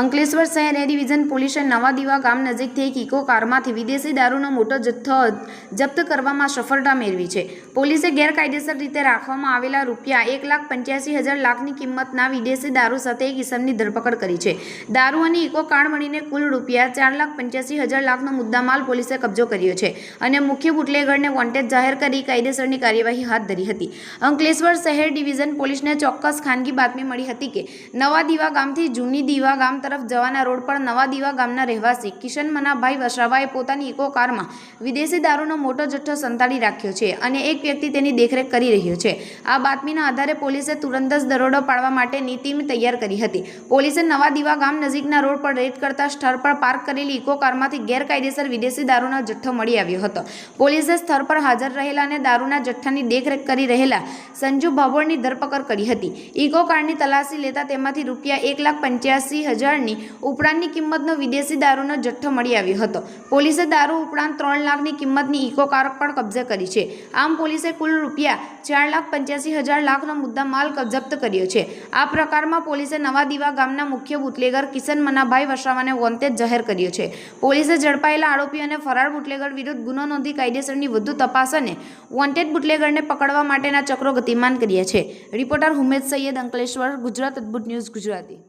અંકલેશ્વર શહેર એ ડિવિઝન પોલીસે નવા દીવા ગામ નજીકથી એક ઇકો કારમાંથી વિદેશી દારૂનો મોટો જથ્થો જપ્ત કરવામાં સફળતા મેળવી છે. પોલીસે ગેરકાયદેસર રીતે રાખવામાં આવેલા રૂપિયા એક લાખ પંચ્યાસી હજાર લાખની કિંમતના વિદેશી દારૂ સાથે એક ઇસમની ધરપકડ કરી છે. દારૂ અને ઇકો કાર્ડ મળીને કુલ રૂપિયા ચાર લાખ પંચ્યાસી હજાર લાખનો મુદ્દામાલ પોલીસે કબજો કર્યો છે અને મુખ્ય બુટલેગરને વોન્ટેડ જાહેર કરી કાયદેસરની કાર્યવાહી હાથ ધરી હતી. અંકલેશ્વર શહેર ડિવિઝન પોલીસને ચોક્કસ ખાનગી બાતમી મળી હતી કે નવા દીવા ગામથી જૂની દીવા ગામ તરફ જવાના રોડ પર નવા દીવા ગામના રહેવાસી કિશન મનાભાઈ વસાવાએ પોતાની ઇકો કારમાં વિદેશી દારૂનો મોટો જથ્થો સંતાડી રાખ્યો છે અને એક વ્યક્તિ તેની દેખરેખ કરી રહ્યો છે. આ બાતમીના આધારે પોલીસે તુરંત જ દરોડો પાડવા માટેની ટીમ તૈયાર કરી હતી. પોલીસે નવા દીવા ગામ નજીકના રોડ પર રેડ કરતા સ્થળ પર પાર્ક કરેલી ઇકો કારમાંથી ગેરકાયદેસર વિદેશી દારૂનો જથ્થો મળી આવ્યો હતો. પોલીસે સ્થળ પર હાજર રહેલા અને દારૂના જથ્થાની દેખરેખ કરી રહેલા સંજુ ભાભોળની ધરપકડ કરી હતી. ઇકો કારની તલાશી લેતા તેમાંથી રૂપિયા એક લાખ પંચ્યાસી હજારની ઉપરાંતની કિંમતનો વિદેશી દારૂનો જથ્થો મળી આવ્યો હતો. પોલીસે દારૂ ઉપરાંત ત્રણ લાખની કિંમતની ઇકો કાર પણ કબજે કરી છે. આમ પોલીસે કુલ રૂપિયા ચાર લાખ પંચ્યાસી હજાર લાખનો મુદ્દા માલ જપ્ત કર્યો છે. આ પ્રકારમાં પોલીસે નવા દીવા ગામના મુખ્ય બુટલેગર કિશન મનાભાઈ વસાવાને વોન્ટેજ જાહેર કર્યો છે. પોલીસે ઝડપાયેલા આરોપી અને ફરાર બુટલેગર વિરુદ્ધ ગુનો નોંધી કાયદેસરની વધુ તપાસ અને વોન્ટેડ બુટલેગરને પકડવા માટેના ચક્રો ગતિમાન કર્યા છે. Reporter Humed Saiyed Ankleshwar, Gujarat Adbhut news Gujarati.